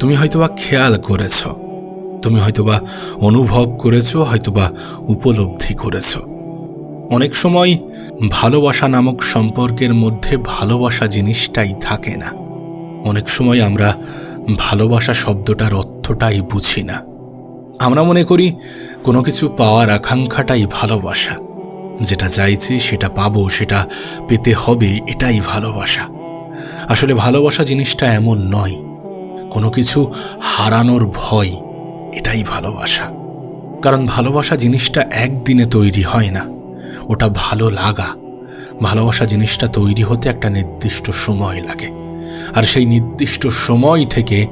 তুমি হয়তোবা খেয়াল করেছ। তুমি হয়তোবা অনুভব করেছ, হয়তোবা উপলব্ধি করেছ। অনেক সময় ভালোবাসা নামক সম্পর্কের মধ্যে ভালোবাসা জিনিসটাই থাকে না। অনেক সময় আমরা ভালোবাসা শব্দটার অর্থটাই বুঝি না। আমরা মনে করি কোনো কিছু পাওয়ার আকাঙ্ক্ষাটাই ভালোবাসা। যেটা চাইছি সেটা পাবো, সেটা পেতে হবে, এটাই ভালোবাসা। আসলে ভালোবাসা জিনিসটা এমন নয়। কোনো কিছু হারানোর ভয়, এটাই ভালোবাসা। কারণ ভালোবাসা জিনিসটা একদিনে তৈরি হয় না, ওটা ভালো লাগা। ভালোবাসা জিনিসটা তৈরি হতে একটা নির্দিষ্ট সময় লাগে। আর সেই নির্দিষ্ট সময় থেকে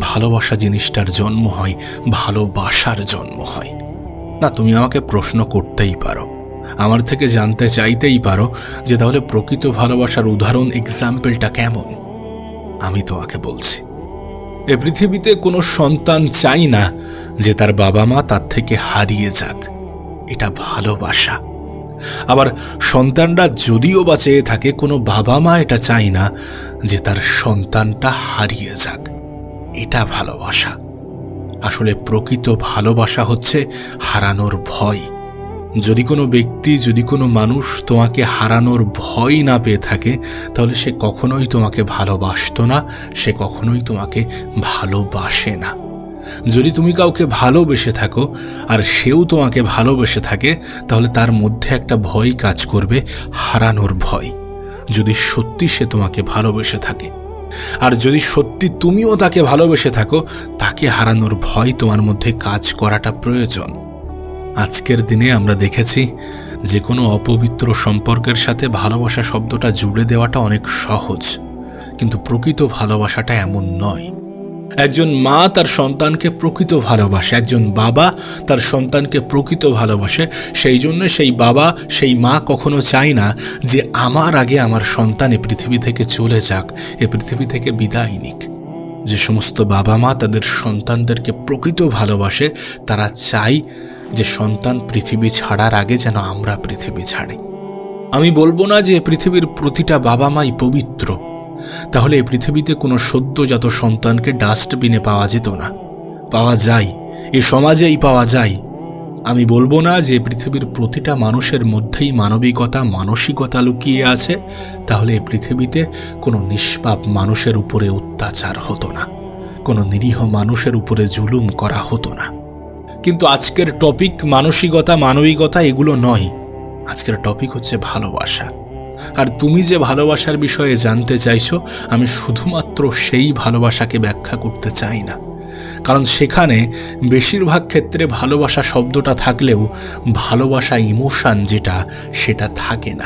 ভালোবাসা জিনিসটার জন্ম হয়, ভালোবাসার জন্ম হয়। না, তুমি আমাকে প্রশ্ন করতেই পারো। আমার থেকে জানতে চাইতেই পারো যে তাহলে প্রকৃত ভালোবাসার উদাহরণ এক্সাম্পলটা কেমন? আমি তোমাকে বলছি। এ পৃথিবীতে কোনো সন্তান চাই না যে তার বাবা মা তার থেকে হারিয়ে যাক। এটা ভালোবাসা। আবার সন্তানরা যদিও বা চেয়ে থাকে, কোনো বাবা মা এটা চায় না যে তার সন্তানটা হারিয়ে যাক। এটা ভালোবাসা। আসলে প্রকৃত ভালোবাসা হচ্ছে হারানোর ভয়। যদি কোনো ব্যক্তি, যদি কোনো মানুষ তোমাকে হারানোর ভয় না পেয়ে থাকে, তাহলে সে কখনোই তোমাকে ভালোবাসতো না, সে কখনোই তোমাকে ভালোবাসে না। যদি তুমি কাউকে ভালোবেসে থাকো, আর সেও তোমাকে ভালোবেসে থাকে, তাহলে তার মধ্যে একটা ভয় কাজ করবে, হারানোর ভয়। যদি সত্যি সে তোমাকে ভালোবেসে থাকে, আর যদি সত্যি তুমিও তাকে ভালোবেসে থাকো, তাকে হারানোর ভয় তোমার মধ্যে কাজ করাটা প্রয়োজন। আজকের দিনে আমরা দেখেছি যে কোনো অপবিত্র সম্পর্কের সাথে ভালোবাসা শব্দটা জুড়ে দেওয়াটা অনেক সহজ, কিন্তু প্রকৃত ভালোবাসাটা এমন নয়। একজন মা তার সন্তানকে প্রকৃত ভালোবাসে, একজন বাবা তার সন্তানকে প্রকৃত ভালোবাসে, সেই জন্য সেই বাবা, সেই মা কখনো চায় না যে আমার আগে আমার সন্তান এ পৃথিবী থেকে চলে যাক, এ পৃথিবী থেকে বিদায় নিক। যে সমস্ত বাবা মা তাদের সন্তানদেরকে প্রকৃত ভালোবাসে, তারা চাই যে সন্তান পৃথিবী ছাড়ার আগে যেন আমরা পৃথিবী ছাড়ি। আমি বলব না যে পৃথিবীর প্রতিটা বাবা মাই পবিত্র। তাহলে এই পৃথিবীতে কোনো সদ্যজাত সন্তানকে ডাস্টবিনে পাওয়া যেত না। পাওয়া যায়, এ সমাজেই পাওয়া যায়। আমি বলব না যে পৃথিবীর প্রতিটা মানুষের মধ্যেই মানবিকতা, মানসিকতা লুকিয়ে আছে, তাহলে পৃথিবীতে কোনো নিষ্পাপ মানুষের উপরে অত্যাচার হতো না। কোনো নিরীহ মানুষের উপরে জুলুম করা হতো না। কিন্তু আজকের টপিক মানসিকতা, মানবিকতা এগুলো নয়। আজকের টপিক হচ্ছে ভালোবাসা। আর তুমি যে ভালোবাসার বিষয়ে জানতে চাইছো, আমি শুধুমাত্র সেই ভালোবাসাকে ব্যাখ্যা করতে চাই না। কারণ সেখানে বেশিরভাগ ক্ষেত্রে ভালোবাসা শব্দটা থাকলেও ভালোবাসা ইমোশান যেটা, সেটা থাকে না।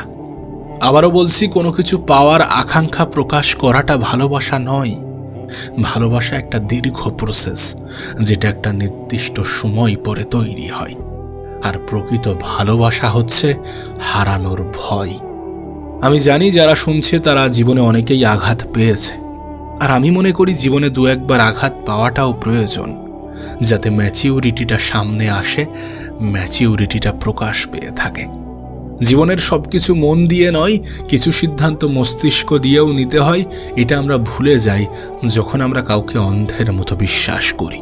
আবারও বলছি, কোনো কিছু পাওয়ার আকাঙ্ক্ষা প্রকাশ করাটা ভালোবাসা নয়। ভালোবাসা একটা দীর্ঘ প্রসেস যেটা একটা নির্দিষ্ট সময় পরে তৈরি হয়। আর প্রকৃত ভালোবাসা হচ্ছে হারানোর ভয়। আমি জানি যারা শুনছে, তারা জীবনে অনেকেই আঘাত পেয়েছে। আর আমি মনে করি জীবনে দু একবার আঘাত পাওয়াটাও প্রয়োজন, যাতে ম্যাচিউরিটিটা সামনে আসে, ম্যাচিউরিটিটা প্রকাশ পেয়ে থাকে। জীবনের সব কিছু মন দিয়ে নয়, কিছু সিদ্ধান্ত মস্তিষ্ক দিয়েও নিতে হয়, এটা আমরা ভুলে যাই যখন আমরা কাউকে অন্ধের মতো বিশ্বাস করি।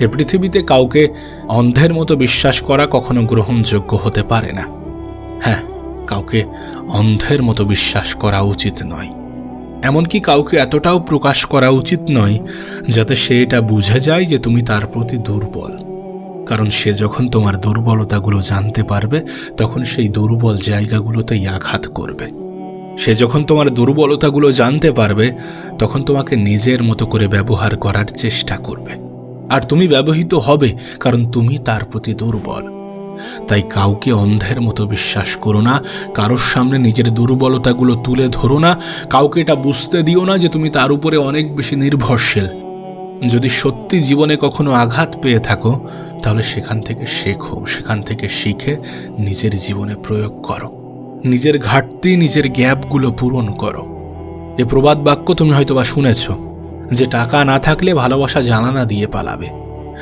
এ পৃথিবীতে কাউকে অন্ধের মতো বিশ্বাস করা কখনো গ্রহণযোগ্য হতে পারে না। হ্যাঁ কাউকে অন্ধের মতো বিশ্বাস করা উচিত নয়। এমনকি কাউকে এতটাও প্রকাশ করা উচিত নয় যাতে সে এটা বুঝে যায় যে তুমি তার প্রতি দুর্বল। কারণ সে যখন তোমার দুর্বলতাগুলো জানতে পারবে, তখন সেই দুর্বল জায়গাগুলোতেই আঘাত করবে। সে যখন তোমার দুর্বলতাগুলো জানতে পারবে, তখন তোমাকে নিজের মতো করে ব্যবহার করার চেষ্টা করবে। আর তুমি ব্যবহৃত হবে কারণ তুমি তার প্রতি দুর্বল। তাই কাউকে অন্ধের মতো বিশ্বাস করো না, কারোর সামনে নিজের দুর্বলতাগুলো তুলে ধরো না, কাউকে এটা বুঝতে দিও না যে তুমি তার উপরে অনেক বেশি নির্ভরশীল। যদি সত্যি জীবনে কখনো আঘাত পেয়ে থাকো, তাহলে সেখান থেকে শেখো, সেখান থেকে শিখে নিজের জীবনে প্রয়োগ করো। নিজের ঘাটতি, নিজের গ্যাপগুলো পূরণ করো। এ প্রবাদ বাক্য তুমি হয়তোবা শুনেছ, যে টাকা না থাকলে ভালোবাসা জানানা দিয়ে পালাবে।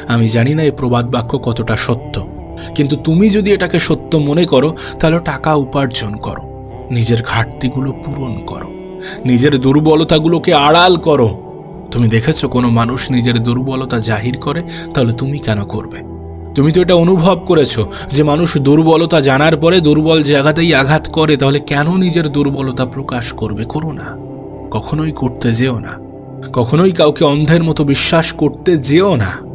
আমি জানি না এই প্রবাদ বাক্য কতটা সত্য। কিন্তু তুমি যদি এটাকে সত্য মনে করো, তাহলে টাকা উপার্জন করো। নিজের ঘাটতিগুলো পূরণ করো। নিজের দুর্বলতাগুলোকে আড়াল করো। তুমি দেখেছ কোনো মানুষ নিজের দুর্বলতা জাহির করে? তাহলে তুমি কেন করবে? তুমি তো এটা অনুভব করেছ যে মানুষ দুর্বলতা জানার পরে দুর্বল জায়গাতেই আঘাত করে, তাহলে কেন নিজের দুর্বলতা প্রকাশ করবে? করো না। কখনোই করতে যেও না। কখনোই কাউকে অন্ধের মতো বিশ্বাস করতে যেও না।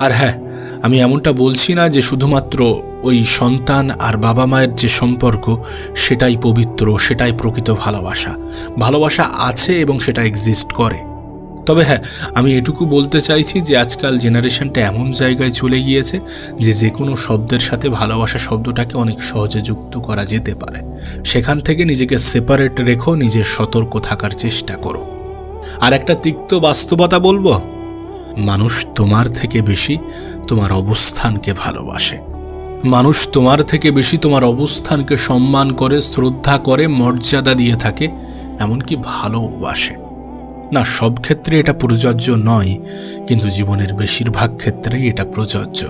আর হ্যাঁ আমি এমনটা বলছি না যে শুধুমাত্র ওই সন্তান আর বাবা মায়ের যে সম্পর্ক, সেটাই পবিত্র, সেটাই প্রকৃত ভালোবাসা। ভালোবাসা আছে এবং সেটা এক্সিস্ট করে। তবে হ্যাঁ আমি এটুকু বলতে চাইছি যে আজকাল জেনারেশনটা এমন জায়গায় চলে গিয়েছে যে যে কোনো শব্দের সাথে ভালোবাসা শব্দটাকে অনেক সহজে যুক্ত করা যেতে পারে। সেখান থেকে নিজেকে সেপারেট রেখো, নিজের সতর্ক থাকার চেষ্টা করো। আর একটা তিক্ত বাস্তবতা বলব? মানুষ তোমার থেকে বেশি তোমার অবস্থানকে ভালোবাসে। মানুষ তোমার থেকে বেশি তোমার অবস্থানকে সম্মান করে, শ্রদ্ধা করে, মর্যাদা দিয়ে থাকে, এমনকি ভালোবাসে। না, সব ক্ষেত্রে এটা প্রযোজ্য নয়, কিন্তু জীবনের বেশিরভাগ ক্ষেত্রেই এটা প্রযোজ্য।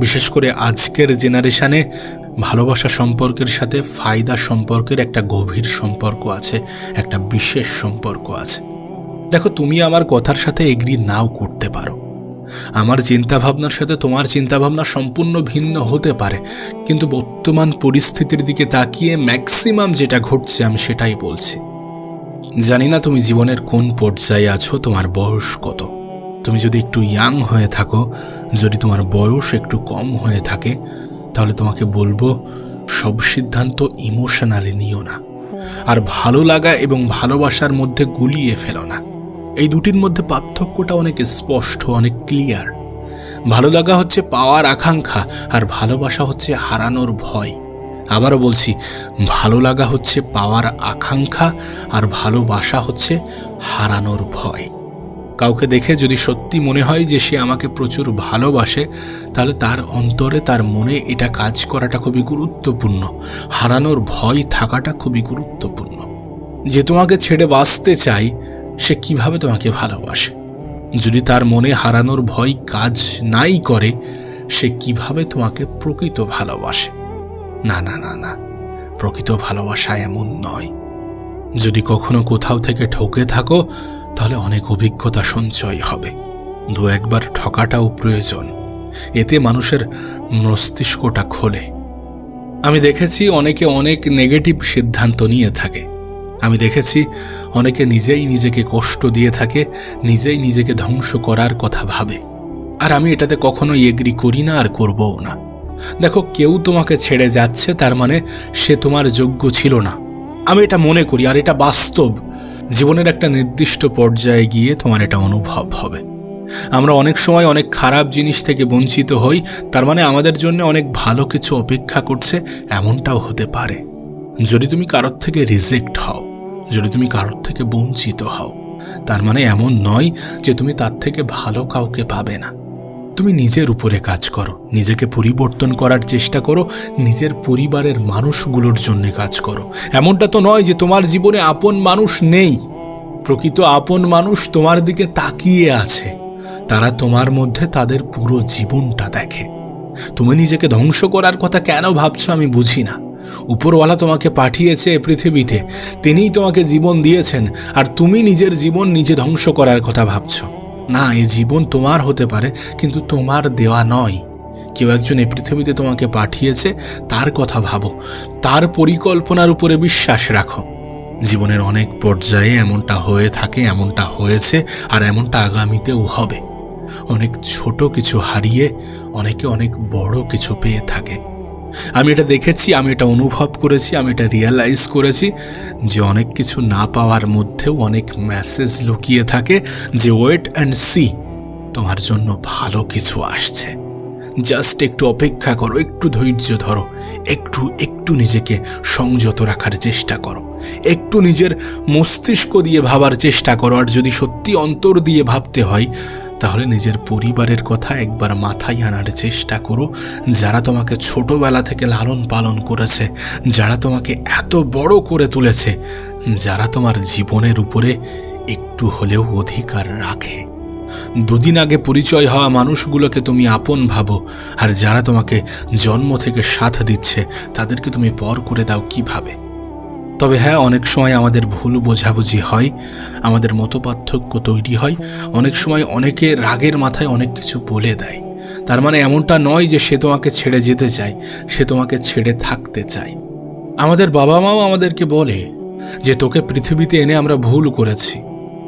বিশেষ করে আজকের জেনারেশনে ভালোবাসা সম্পর্কের সাথে ফায়দা সম্পর্কের একটা গভীর সম্পর্ক আছে, একটা বিশেষ সম্পর্ক আছে। দেখো, তুমি আমার কথার সাথে এগ্রি নাও করতে পারো। আমার চিন্তাভাবনার সাথে তোমার চিন্তাভাবনা সম্পূর্ণ ভিন্ন হতে পারে, কিন্তু বর্তমান পরিস্থিতির দিকে তাকিয়ে ম্যাক্সিমাম যেটা ঘটছে আমি সেটাই বলছি। জানি না তুমি জীবনের কোন পর্যায়ে আছো, তোমার বয়স কত। তুমি যদি একটু ইয়াং হয়ে থাকো, যদি তোমার বয়স একটু কম হয়ে থাকে, তাহলে তোমাকে বলব, সব সিদ্ধান্ত ইমোশনালি নিও না। আর ভালো লাগা এবং ভালোবাসার মধ্যে গুলিয়ে ফেলো না। এই দুটির মধ্যে পার্থক্যটা অনেক স্পষ্ট, অনেক ক্লিয়ার ভালো লাগা হচ্ছে পাওয়ার আকাঙ্ক্ষা আর ভালোবাসা হচ্ছে হারানোর ভয়। আবারও বলছি, ভালো লাগা হচ্ছে পাওয়ার আকাঙ্ক্ষা আর ভালোবাসা হচ্ছে হারানোর ভয়। কাউকে দেখে যদি সত্যি মনে হয় যে সে আমাকে প্রচুর ভালোবাসে, তাহলে তার অন্তরে, তার মনে এটা কাজ করাটা খুবই গুরুত্বপূর্ণ। হারানোর ভয় থাকাটা খুবই গুরুত্বপূর্ণ। যে তোমাকে ছেড়ে বাঁচতে চাই সে কীভাবে তোমাকে ভালোবাসে? যদি তার মনে হারানোর ভয় কাজ নাই করে, সে কীভাবে তোমাকে প্রকৃত ভালোবাসে? না না না না, প্রকৃত ভালোবাসা এমন নয়। যদি কখনো কোথাও থেকে ঠকে থাকো, তাহলে অনেক অভিজ্ঞতা সঞ্চয় হবে। দু একবার ঠকাটাও প্রয়োজন। এতে মানুষের মস্তিষ্কটা খোলে। আমি দেখেছি অনেকে অনেক নেগেটিভ সিদ্ধান্ত নিয়ে থাকে। আমি দেখেছি অনেকে নিজেই নিজেকে কষ্ট দিয়ে থাকে, নিজেই নিজেকে ধ্বংস করার কথা ভাবে। আর আমি এটাতে কখনোই এগ্রি করি না আর করবও না। দেখো, কেউ তোমাকে ছেড়ে যাচ্ছে, তার মানে সে তোমার যোগ্য ছিল না। আমি এটা মনে করি, আর এটা বাস্তব। জীবনের একটা নির্দিষ্ট পর্যায়ে গিয়ে তোমার এটা অনুভব হবে। আমরা অনেক সময় অনেক খারাপ জিনিস থেকে বঞ্চিত হই, তার মানে আমাদের জন্য অনেক ভালো কিছু অপেক্ষা করছে, এমনটাও হতে পারে। যদি তুমি কারোর থেকে রিজেক্ট হও যদি তুমি কারোর থেকে বঞ্চিত হও, তার মানে এমন নয় যে তুমি তার থেকে ভালো কাউকে পাবে না। তুমি নিজের উপরে কাজ করো, নিজেকে পরিবর্তন করার চেষ্টা করো, নিজের পরিবারের মানুষগুলোর জন্য কাজ করো। এমনটা তো নয় যে তোমার জীবনে আপন মানুষ নেই। প্রকৃত আপন মানুষ তোমার দিকে তাকিয়ে আছে। তারা তোমার মধ্যে তাদের পুরো জীবনটা দেখে। তুমি নিজেকে ধ্বংস করার কথা কেন ভাবছ আমি বুঝি না। উপরওয়ালা তোমাকে পাঠিয়েছে এ পৃথিবীতে। তিনিই তোমাকে জীবন দিয়েছেন, আর তুমি নিজের জীবন নিজে ধ্বংস করার কথা ভাবছ। না এই জীবন তোমার হতে পারে, কিন্তু তোমার দেওয়া নয়। কেউ একজন এই পৃথিবীতে তোমাকে পাঠিয়েছে, তার কথা ভাবো। তার পরিকল্পনার উপরে বিশ্বাস রাখো। জীবনের অনেক পর্যায়ে এমনটা হয়ে থাকে, এমনটা হয়েছে, আর এমনটা আগামীতেও হবে। অনেক ছোট কিছু হারিয়ে, অনেকে অনেক বড় কিছু পেয়ে থাকে। আমি এটা দেখেছি, আমি এটা অনুভব করেছি, আমি এটা রিয়েলাইজ করেছি যে অনেক কিছু না পাওয়ার মধ্যেও অনেক মেসেজ লুকিয়ে থাকে যে ওয়েট অ্যান্ড সি তোমার জন্য ভালো কিছু আসছে। জাস্ট একটু অপেক্ষা করো, একটু ধৈর্য ধরো, একটু একটু নিজেকে সংযত রাখার চেষ্টা করো। একটু নিজের মস্তিষ্ক দিয়ে ভাবার চেষ্টা করো, আর যদি সত্যি অন্তর দিয়ে ভাবতে হয় তাহলে নিজের পরিবারের কথা একবার মাথায় আনার চেষ্টা করো। যারা তোমাকে ছোটবেলা থেকে লালন পালন করেছে, যারা তোমাকে এত বড় করে তুলেছে, যারা তোমার জীবনের উপরে একটু হলেও অধিকার রাখে। দুদিন আগে পরিচয় হওয়া মানুষগুলোকে তুমি আপন ভাবো, আর যারা তোমাকে জন্ম থেকে সাথ দিচ্ছে, তাদেরকে তুমি পর করে দাও কীভাবে? তবে হ্যাঁ অনেক সময় আমাদের ভুল বোঝাবুঝি হয়, আমাদের মতো পার্থক্য তৈরি হয়, অনেক সময় অনেকে রাগের মাথায় অনেক কিছু বলে দেয়। তার মানে এমনটা নয় যে সে তোমাকে ছেড়ে যেতে চায়, সে তোমাকে ছেড়ে থাকতে চায়। আমাদের বাবা মাও আমাদেরকে বলে যে, তোকে পৃথিবীতে এনে আমরা ভুল করেছি।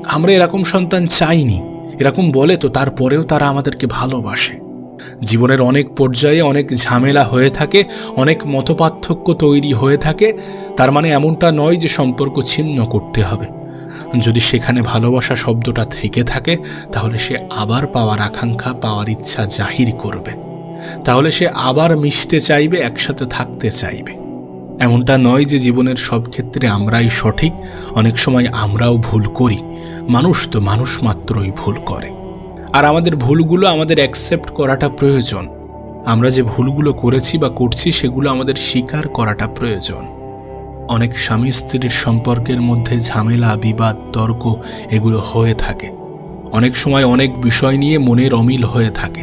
আমরা এরকম সন্তান চাইনি। এরকম বলে তো তারপরেও তারা আমাদেরকে ভালোবাসে। জীবনের অনেক পর্যায়ে অনেক ঝামেলা হয়ে থাকে, অনেক মতপার্থক্য তৈরি হয়ে থাকে, তার মানে এমনটা নয় যে সম্পর্ক ছিন্ন করতে হবে। যদি সেখানে ভালোবাসা শব্দটা থেকে থাকে, তাহলে সে আবার পাওয়ার আকাঙ্ক্ষা, পাওয়ার ইচ্ছা জাহির করবে। তাহলে সে আবার মিশতে চাইবে, একসাথে থাকতে চাইবে। এমনটা নয় যে জীবনের সব ক্ষেত্রে আমরাই সঠিক, অনেক সময় আমরাও ভুল করি। মানুষ তো মানুষ মাত্রই ভুল করে। আর আমাদের ভুলগুলো আমাদের অ্যাকসেপ্ট করাটা প্রয়োজন। আমরা যে ভুলগুলো করেছি বা করছি সেগুলো আমাদের স্বীকার করাটা প্রয়োজন। অনেক স্বামী স্ত্রীর সম্পর্কের মধ্যে ঝামেলা, বিবাদ, তর্ক এগুলো হয়ে থাকে। অনেক সময় অনেক বিষয় নিয়ে মনের অমিল হয়ে থাকে।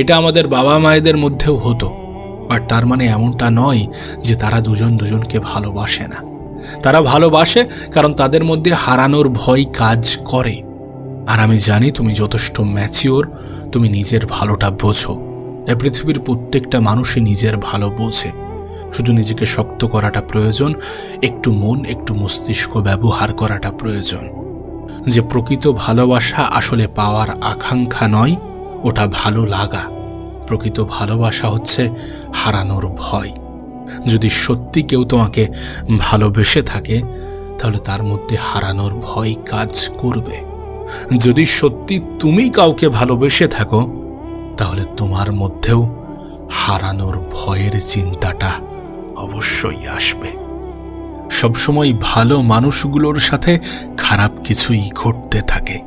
এটা আমাদের বাবা মায়েদের মধ্যেও হতো। আর তার মানে এমনটা নয় যে তারা দুজন দুজনকে ভালোবাসে না। তারা ভালোবাসে কারণ তাদের মধ্যে হারানোর ভয় কাজ করে। আর আমি জানি তুমি যথেষ্ট ম্যাচিওর, তুমি নিজের ভালোটা বোঝো। এ পৃথিবীর প্রত্যেকটা মানুষই নিজের ভালো বোঝে। শুধু নিজেকে শক্ত করাটা প্রয়োজন, একটু মন, একটু মস্তিষ্ক ব্যবহার করাটা প্রয়োজন। যে প্রকৃত ভালোবাসা আসলে পাওয়ার আকাঙ্ক্ষা নয়, ওটা ভালো লাগা। প্রকৃত ভালোবাসা হচ্ছে হারানোর ভয়। যদি সত্যি কেউ তোমাকে ভালোবেসে থাকে, তাহলে তার মধ্যে হারানোর ভয় কাজ করবে। যদি সত্যি তুমি কাউকে ভালোবেসে থাকো, তাহলে তোমার মধ্যেও হারানোর ভয়ের চিন্তাটা অবশ্যই আসবে। সবসময় ভালো মানুষগুলোর সাথে খারাপ কিছুই ঘটতে থাকে।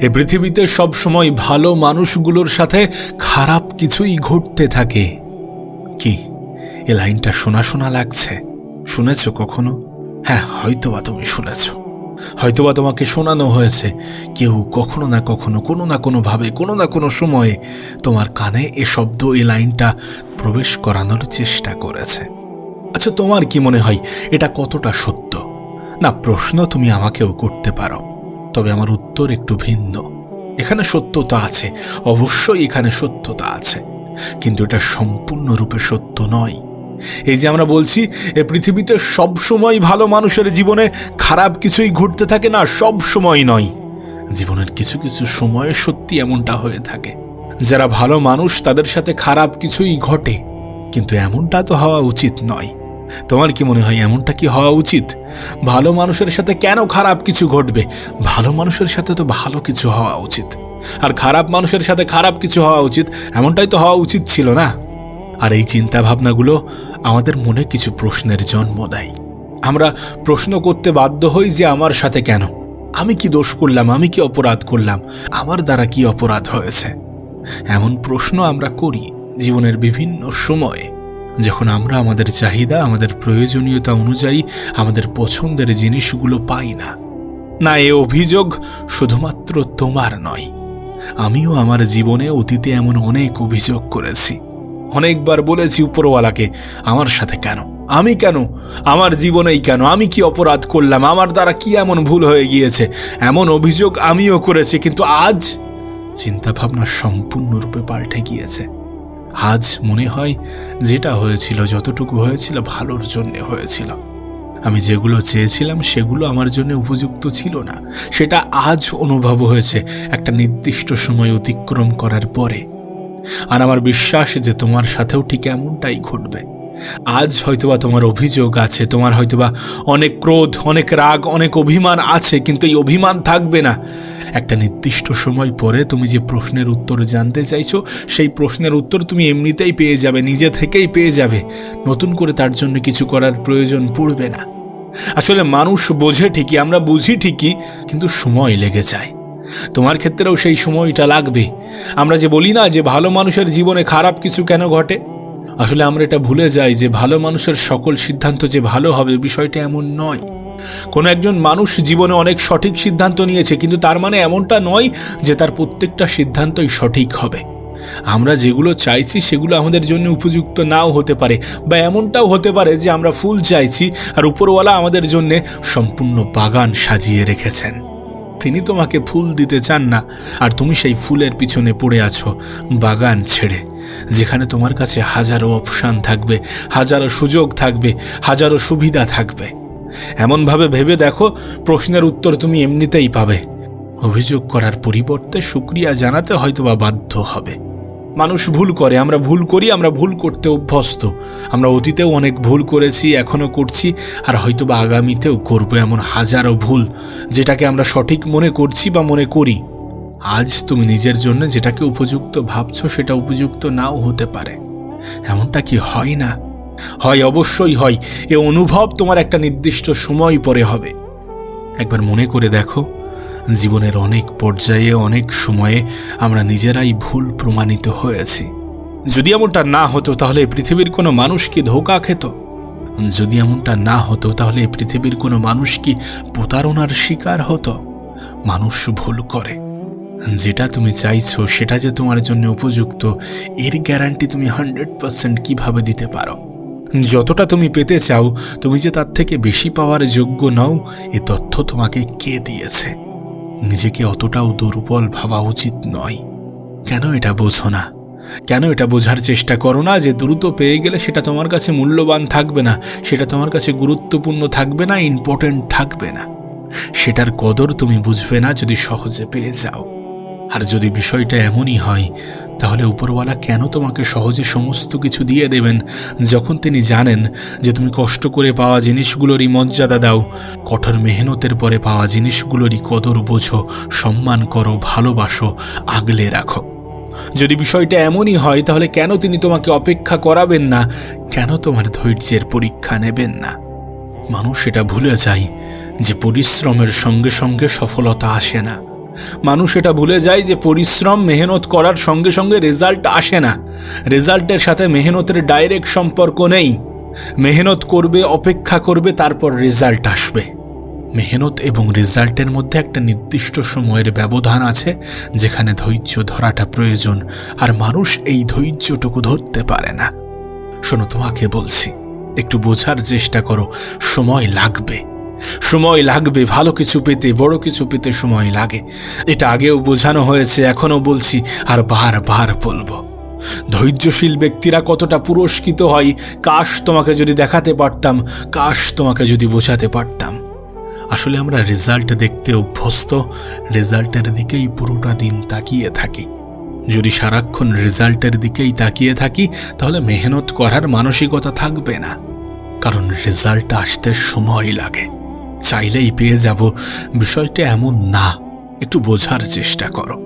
এ পৃথিবীতে সবসময় ভালো মানুষগুলোর সাথে খারাপ কিছুই ঘটতে থাকে। কি? এ লাইনটা শোনা শোনা লাগছে? শুনেছ কখনো? হ্যাঁ হয়তোবা তুমি শুনেছ। হয়তোবা তোমাকে শোনানো হয়েছে, কেউ কখনো না কখনো, কোনো না কোনোভাবে, কোনো না কোনো সময়ে তোমার কানে এ শব্দ, এ লাইনটা প্রবেশ করানোর চেষ্টা করেছে। আচ্ছা তোমার কি মনে হয় এটা কতটা সত্য? না, প্রশ্ন তুমি আমাকেও করতে পারো, তবে আমার উত্তর একটু ভিন্ন। এখানে সত্যতা আছে, অবশ্যই এখানে সত্যতা আছে, কিন্তু এটা সম্পূর্ণরূপে সত্য নয়। এই যে আমরা বলছি, এ পৃথিবীতে সব সময় ভালো মানুষের জীবনে খারাপ কিছুই ঘটতে থাকে না সব সময় নয়। জীবনের কিছু কিছু সময়ে সত্যি এমনটা হয়ে থাকে। যারা ভালো মানুষ, তাদের সাথে খারাপ কিছুই ঘটে, কিন্তু এমনটা তো হওয়া উচিত নয়। তোমার কি মনে হয় এমনটা কি হওয়া উচিত? ভালো মানুষের সাথে কেন খারাপ কিছু ঘটবে? ভালো মানুষের সাথে তো ভালো কিছু হওয়া উচিত। আর খারাপ মানুষের সাথে খারাপ কিছু হওয়া উচিত, এমনটাই তো হওয়া উচিত ছিল না? আর এই চিন্তা ভাবনাগুলো আমাদের মনে কিছু প্রশ্নের জন্ম দেয়। আমরা প্রশ্ন করতে বাধ্য হই যে আমার সাথে কেন? আমি কি দোষ করলাম? আমি কি অপরাধ করলাম? আমার দ্বারা কি অপরাধ হয়েছে? এমন প্রশ্ন আমরা করি জীবনের বিভিন্ন সময়ে। যখন আমরা আমাদের চাহিদা, আমাদের প্রয়োজনীয়তা অনুযায়ী আমাদের পছন্দের জিনিসগুলো পাই না না এ অভিযোগ শুধুমাত্র তোমার নয়, আমিও আমার জীবনে অতীতে এমন অনেক অভিযোগ করেছি। অনেকবার বলেছি উপরওয়ালাকে, আমার সাথে কেন? আমি কেন? আমার জীবনেই কেন? আমি কি অপরাধ করলাম? আমার দ্বারা কি এমন ভুল হয়ে গিয়েছে? এমন অভিযোগ আমিও করেছি, কিন্তু আজ চিন্তাভাবনা সম্পূর্ণরূপে পাল্টে গিয়েছে। আজ মনে হয় যেটা হয়েছিল, যতটুকু হয়েছিল, ভালোর জন্যে হয়েছিল। আমি যেগুলো চেয়েছিলাম, সেগুলো আমার জন্য উপযুক্ত ছিল না। সেটা আজ অনুভব হয়েছে একটা নির্দিষ্ট সময় অতিক্রম করার পরে। আর আমার বিশ্বাস যে তোমার সাথেও ঠিক এমনটাই ঘটবে। আজ হয়তোবা তোমার অভিযোগ আছে, তোমার হয়তোবা অনেক ক্রোধ, অনেক রাগ, অনেক অভিমান আছে, কিন্তু এই অভিমান থাকবে না। একটা নির্দিষ্ট সময় পরে তুমি যে প্রশ্নের উত্তর জানতে চাইছো, সেই প্রশ্নের উত্তর তুমি এমনিতেই পেয়ে যাবে, নিজে থেকেই পেয়ে যাবে। নতুন করে তার জন্য কিছু করার প্রয়োজন পড়বে না। আসলে মানুষ বোঝে ঠিকই, আমরা বুঝি ঠিকই, কিন্তু সময় লেগে যায়। তোমার ক্ষেত্রেও সেই সময়টা লাগবে। আমরা যে বলি না যে ভালো মানুষের জীবনে খারাপ কিছু কেন ঘটে? আসলে আমরা এটা ভুলে যাই যে ভালো মানুষের সকল সিদ্ধান্ত যে ভালো হবে বিষয়টা এমন নয়। কোনো একজন মানুষ জীবনে অনেক সঠিক সিদ্ধান্ত নিয়েছে, কিন্তু তার মানে এমনটা নয় যে তার প্রত্যেকটা সিদ্ধান্তই সঠিক হবে। আমরা যেগুলো চাইছি সেগুলো আমাদের জন্য উপযুক্ত নাও হতে পারে বা এমনটাও হতে পারে যে আমরা ফুল চাইছি আর উপরওয়ালা আমাদের জন্য সম্পূর্ণ বাগান সাজিয়ে রেখেছেন। তিনি তোমাকে ফুল দিতে চান না, আর তুমি সেই ফুলের পিছনে পড়ে আছো, বাগান ছেড়ে, যেখানে তোমার কাছে হাজারো অপশান থাকবে, হাজারো সুযোগ থাকবে, হাজারো সুবিধা থাকবে। এমনভাবে ভেবে দেখো, প্রশ্নের উত্তর তুমি এমনিতেই পাবে। অভিযোগ করার পরিবর্তে সুক্রিয়া জানাতে হয়তোবা বাধ্য হবে। মানুষ ভুল করে, আমরা ভুল করি, আমরা ভুল করতে অভ্যস্ত। আমরা অতীতেও অনেক ভুল করেছি, এখনও করছি, আর হয়তো বা আগামীতেও করব এমন হাজারো ভুল, যেটাকে আমরা সঠিক মনে করছি বা মনে করি। আজ তুমি নিজের জন্য যেটাকে উপযুক্ত ভাবছ, সেটা উপযুক্ত নাও হতে পারে। এমনটা কি হয় না? হয়, অবশ্যই হয়। এ অনুভব তোমার একটা নির্দিষ্ট সময় পরে হবে। একবার মনে করে দেখো। জীবনের অনেক পর্যায়ে, অনেক সময়ে আমরা নিজেরাই ভুল প্রমাণিত হয়েছি। যদি এমনটা না হতো, তাহলে পৃথিবীর কোনো মানুষ কি ধোকা খেত? যদি এমনটা না হতো, তাহলে পৃথিবীর কোনো মানুষ কি প্রতারণার শিকার হতো? মানুষ ভুল করে। যেটা তুমি চাইছো, সেটা যে তোমার জন্য উপযুক্ত, এর গ্যারান্টি তুমি হান্ড্রেড পার্সেন্ট কীভাবে দিতে পারো? যতটা তুমি পেতে চাও, তুমি যে তার থেকে বেশি পাওয়ার যোগ্য নও, এ তথ্য তোমাকে কে দিয়েছে? নিজেকে অতটাও দুর্বল ভাবা উচিত নয়। কেন এটা বোঝো না? কেন এটা বোঝার চেষ্টা করো না যে দ্রুত পেয়ে গেলে সেটা তোমার কাছে মূল্যবান থাকবে না, সেটা তোমার কাছে গুরুত্বপূর্ণ থাকবে না ইম্পর্টেন্ট থাকবে না। সেটার কদর তুমি বুঝবে না যদি সহজে পেয়ে যাও। আর যদি বিষয়টা এমনই হয় তাহলে উপরওয়ালা কেন তোমাকে সহজে সমস্ত কিছু দিয়ে দেবেন? যখন তিনি জানেন যে তুমি কষ্ট করে পাওয়া জিনিসগুলোরই মর্যাদা দাও, কঠোর মেহনতের পরে পাওয়া জিনিসগুলোরই কদর বোঝো, সম্মান করো, ভালোবাসো, আগলে রাখো। যদি বিষয়টা এমনই হয়, তাহলে কেন তিনি তোমাকে অপেক্ষা করাবেন না? কেন তোমার ধৈর্যের পরীক্ষা নেবেন না? মানুষ এটা ভুলে যায় যে পরিশ্রমের সঙ্গে সঙ্গে সফলতা আসে না। মানুষ এটা ভুলে যায় যে পরিশ্রম, মেহনত করার সঙ্গে সঙ্গে রেজাল্ট আসে না। রেজাল্টের সাথে মেহনতের ডাইরেক্ট সম্পর্ক নেই। মেহনত করবে, অপেক্ষা করবে, তারপর রেজাল্ট আসবে। মেহনত এবং রেজাল্টের মধ্যে একটা নির্দিষ্ট সময়ের ব্যবধান আছে, যেখানে ধৈর্য ধরাটা প্রয়োজন, আর মানুষ এই ধৈর্যটুকু ধরতে পারে না। শোনো, তোমাকে বলছি, একটু বোঝার চেষ্টা করো, সময় লাগবে। সময় লাগবে, ভালো কিছু পেতে, বড় কিছু পেতে সময় লাগে। এটা আগেও বোঝানো হয়েছে, এখনও বলছি, আর বারবার বলব। ধৈর্যশীল ব্যক্তিরা কতটা পুরস্কৃত হয়, কাশ তোমাকে যদি দেখাতে পারতাম, কাশ তোমাকে যদি বোঝাতে পারতাম। আসলে আমরা রেজাল্ট দেখতে অভ্যস্ত, রেজাল্টের দিকেই পুরোটা দিন তাকিয়ে থাকি। যদি সারাক্ষণ রেজাল্টের দিকেই তাকিয়ে থাকি, তাহলে মেহনত করার মানসিকতা থাকবে না। কারণ রেজাল্ট আসতে সময় লাগে। চাইলেই পেয়ে যাব। বিষয়টা এমন না। একটু বোঝার চেষ্টা করো।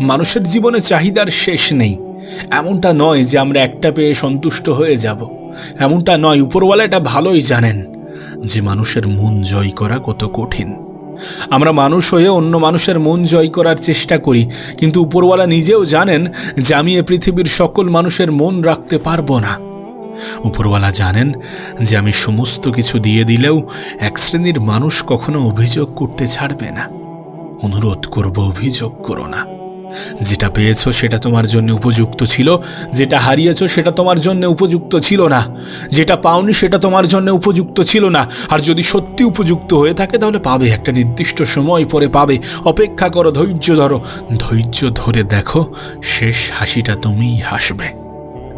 মানুষের জীবনে চাহিদার শেষ নেই। এমনটা নয় যে আমরা একটা পেয়ে সন্তুষ্ট হয়ে যাব। এমনটা নয় উপরওয়ালা এটা ভালোই জানেন যে মানুষের মন জয় করা কত কঠিন। আমরা মানুষ হয়ে অন্য মানুষের মন জয় করার চেষ্টা করি, কিন্তু উপরওয়ালা নিজেও জানেন যে আমি এ পৃথিবীর সকল মানুষের মন রাখতে পারব না। উপরওয়ালা জানেন যে আমি সমস্ত কিছু দিয়ে দিলেও এক শ্রেণির মানুষ কখনো অভিযোগ করতে ছাড়বে না। অনুরোধ করব, অভিযোগ করো না। যেটা পেয়েছ সেটা তোমার জন্য উপযুক্ত ছিল, যেটা হারিয়েছ সেটা তোমার জন্য উপযুক্ত ছিল না। যেটা পাওনি সেটা তোমার জন্য উপযুক্ত ছিল না। আর যদি সত্যি উপযুক্ত হয়ে থাকে, তাহলে পাবে। একটা নির্দিষ্ট সময় পরে পাবে। অপেক্ষা করো, ধৈর্য ধরো। ধৈর্য ধরে দেখো, শেষ হাসিটা তুমিই হাসবে।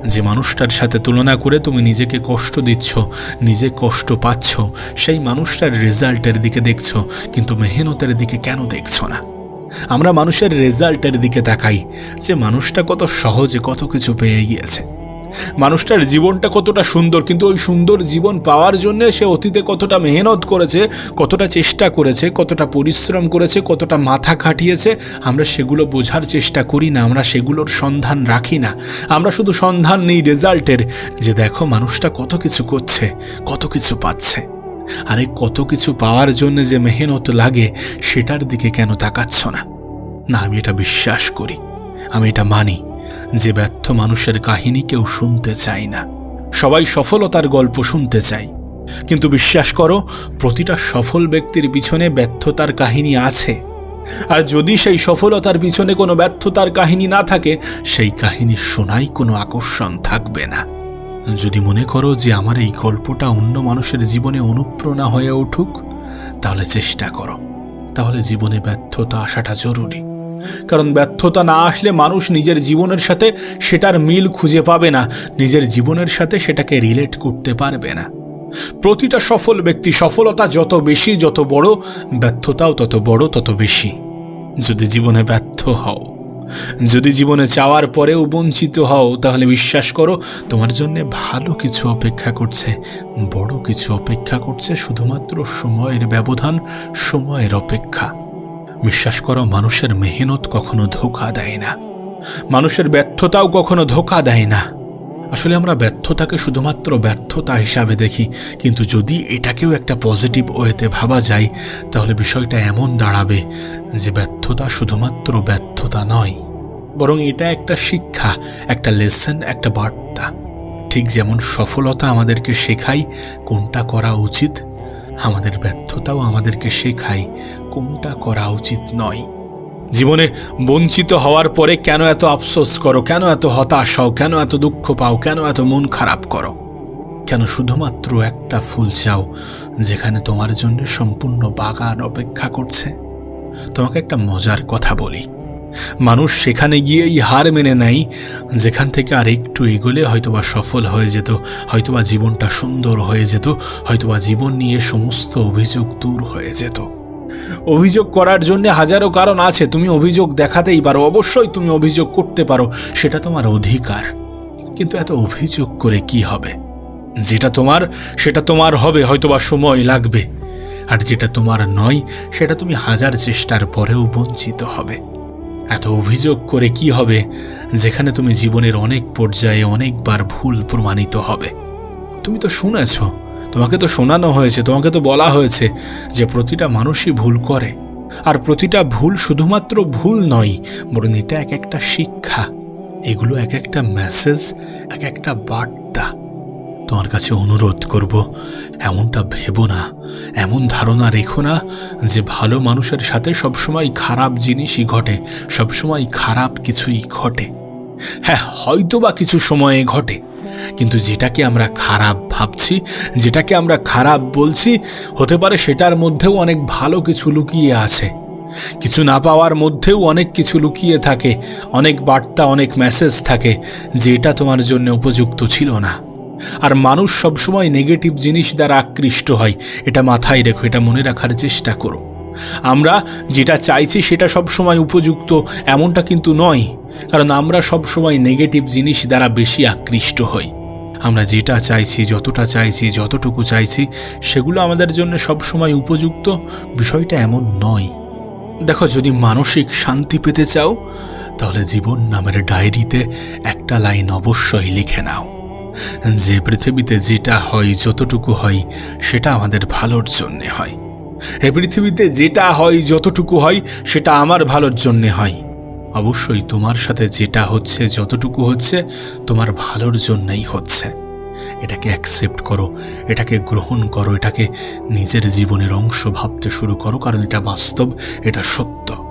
যে মানুষটার সাথে তুলনা করে তুমি নিজেকে কষ্ট দিচ্ছ, নিজে কষ্ট পাচ্ছ, সেই মানুষটার রেজাল্টের দিকে দেখছ, কিন্তু মেহনতের দিকে কেন দেখছ না? আমরা মানুষের রেজাল্টের দিকে তাকাই, যে মানুষটা কত সহজে কত কিছু পেয়ে গিয়েছে। মানুষটার জীবনটা কতটা সুন্দর, কিন্তু ওই সুন্দর জীবন পাওয়ার জন্য সে অতীতে কতটা মেহনত করেছে, কতটা চেষ্টা করেছে, কতটা পরিশ্রম করেছে, কতটা মাথা খাটিয়েছে, আমরা সেগুলো বোঝার চেষ্টা করি না, আমরা সেগুলোর সন্ধান রাখি না। আমরা শুধু সন্ধান নেই রেজাল্টের, যে দেখো মানুষটা কত কিছু করছে, কত কিছু পাচ্ছে। আরে কত কিছু পাওয়ার জন্য যে মেহনত লাগে, সেটার দিকে কেন তাকাচ্ছ না? না, আমি এটা বিশ্বাস করি, আমি এটা মানি। যে ব্যর্থ মানুষের কাহিনী কেউ শুনতে চায় না। সবাই সফলতার গল্প শুনতে চায়। কিন্তু বিশ্বাস করো, প্রতিটা সফল ব্যক্তির পিছনে ব্যর্থতার কাহিনী আছে। আর যদি সেই সফলতার পিছনে কোনো ব্যর্থতার কাহিনী না থাকে, সেই কাহিনী শোনাই কোনো আকর্ষণ থাকবে না। যদি মনে করো যে আমার এই গল্পটা অন্য মানুষের জীবনে অনুপ্রেরণা হয়ে উঠুক, তাহলে চেষ্টা করো। তাহলে জীবনে ব্যর্থতা আসাটা জরুরি। কারণ ব্যর্থতা না আসলে মানুষ নিজের জীবনের সাথে সেটার মিল খুঁজে পাবে না। নিজের জীবনের সাথে সেটাকে রিলেট করতে পারবে না। প্রতিটা সফল ব্যক্তি সফলতা যত বেশি, যত বড়, ব্যর্থতাও তত বড়, তত বেশি। যদি জীবনে ব্যর্থ হও, যদি জীবনে চাওয়ার পরেও বঞ্চিত হও, তাহলে বিশ্বাস করো তোমার জন্য ভালো কিছু অপেক্ষা করছে, বড় কিছু অপেক্ষা করছে শুধুমাত্র সময়ের ব্যবধান, সময়ের অপেক্ষা। বিশ্বাস করো, মানুষের মেহনত কখনো ধোকা দেয় না। মানুষের ব্যর্থতাও কখনো ধোকা দেয় না। আসলে আমরা ব্যর্থতাকে শুধুমাত্র ব্যর্থতা হিসাবে দেখি, কিন্তু যদি এটাকেও একটা পজিটিভ ওয়েতে ভাবা যায়, তাহলে বিষয়টা এমন দাঁড়াবে যে ব্যর্থতা শুধুমাত্র ব্যর্থতা নয়, বরং এটা একটা শিক্ষা, একটা লেসন একটা বার্তা। ঠিক যেমন সফলতা আমাদেরকে শেখায় কোনটা করা উচিত আমাদের ব্যর্থতাও আমাদেরকে শেখায়, কোনটা করা উচিত নয়। জীবনে বঞ্চিত হওয়ার পরে কেন এত আফসোস করো, কেন এত হতাশ হও, কেন এত দুঃখ পাও, কেন এত মন খারাপ করো? কেন শুধুমাত্র একটা ফুল চাও, যেখানে তোমার জন্য সম্পূর্ণ বাগান অপেক্ষা করছে? তোমাকে একটা মজার কথা বলি। মানুষ সেখানে গিয়েই হার মেনে নেয়। যেখান থেকে আর একটু এগোলে হয়তোবা সফল হয়ে যেত, হয়তোবা জীবনটা সুন্দর হয়ে যেত, হয়তোবা জীবন নিয়ে সমস্ত অভিযোগ দূর হয়ে যেত। অভিযোগ করার জন্য হাজারো কারণ আছে, তুমি অভিযোগ দেখাতেই পারো, অবশ্যই তুমি অভিযোগ করতে পারো, সেটা তোমার অধিকার। কিন্তু এত অভিযোগ করে কি হবে? যেটা তোমার, সেটা তোমার হবে, হয়তোবা সময় লাগবে। আর যেটা তোমার নয়, সেটা তুমি হাজার চেষ্টার পরেও বঞ্চিত হবে। এত অভিযোগ করে কি হবে, যেখানে তুমি জীবনের অনেক পর্যায়ে অনেকবার ভুল প্রমাণিত হবে। তুমি তো শুনেছ, তোমাকে তো শোনানো হয়েছে, তোমাকে তো বলা হয়েছে যে প্রতিটা মানুষই ভুল করে। আর প্রতিটা ভুল শুধুমাত্র ভুল নয়, বরং এটা এক একটা শিক্ষা, এগুলো এক একটা মেসেজ এক একটা বার্তা। তোমার কাছে অনুরোধ করব, এমনটা ভেবো না, এমন ধারণা রেখো না যে ভালো মানুষের সাথে সবসময় খারাপ জিনিসই ঘটে, সবসময় খারাপ কিছুই ঘটে। হ্যাঁ হয়তো বা কিছু সময়ে ঘটে, কিন্তু যেটাকে আমরা খারাপ ভাবছি, যেটাকে আমরা খারাপ বলছি, হতে পারে সেটার মধ্যেও অনেক ভালো কিছু লুকিয়ে আছে। কিছু না পাওয়ার মধ্যেও অনেক কিছু লুকিয়ে থাকে, অনেক বার্তা, অনেক মেসেজ থাকে, যেটা তোমার জন্য উপযুক্ত ছিল না। আর মানুষ সবসময় নেগেটিভ জিনিস দ্বারা আকৃষ্ট হয়। এটা মাথায় রেখো, এটা মনে রাখার চেষ্টা করো। আমরা যেটা চাইছি সেটা সবসময় উপযুক্ত, এমনটা কিন্তু নয়। কারণ আমরা সবসময় নেগেটিভ জিনিস দ্বারা বেশি আকৃষ্ট হই। আমরা যেটা চাইছি, যতটা চাইছি, যতটুকু চাইছি, সেগুলো আমাদের জন্য সবসময় উপযুক্ত, বিষয়টা এমন নয়। দেখো, যদি মানসিক শান্তি পেতে চাও, তাহলে জীবন নামের ডায়েরিতে একটা লাইন অবশ্যই লিখে নাও। যে পৃথিবীতে যেটা হয়, যতটুকু হয়, সেটা আমাদের ভালোর জন্যে হয়। এ পৃথিবীতে যেটা হয়, যতটুকু হয়, সেটা আমার ভালোর জন্যে হয়। অবশ্যই তোমার সাথে যেটা হচ্ছে, যতটুকু হচ্ছে, তোমার ভালোর জন্যই হচ্ছে। এটাকে অ্যাকসেপ্ট করো, এটাকে গ্রহণ করো, এটাকে নিজের জীবনের অংশ ভাবতে শুরু করো, কারণ এটা বাস্তব, এটা সত্য।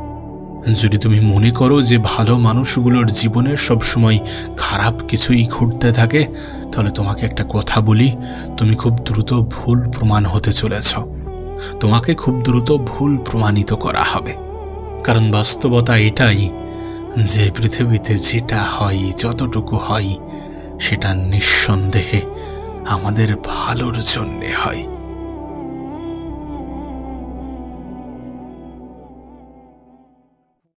যদি তুমি মনে করো যে ভালো মানুষগুলোর জীবনে সবসময় খারাপ কিছুই ঘটতে থাকে, তাহলে তোমাকে একটা কথা বলি, তুমি খুব দ্রুত ভুল প্রমাণ হতে চলেছ। তোমাকে খুব দ্রুত ভুল প্রমাণিত করা হবে। কারণ বাস্তবতা এটাই যে পৃথিবীতে যেটা হয়, যতটুকু হয়, সেটা নিঃসন্দেহে আমাদের ভালোর জন্যে হয়।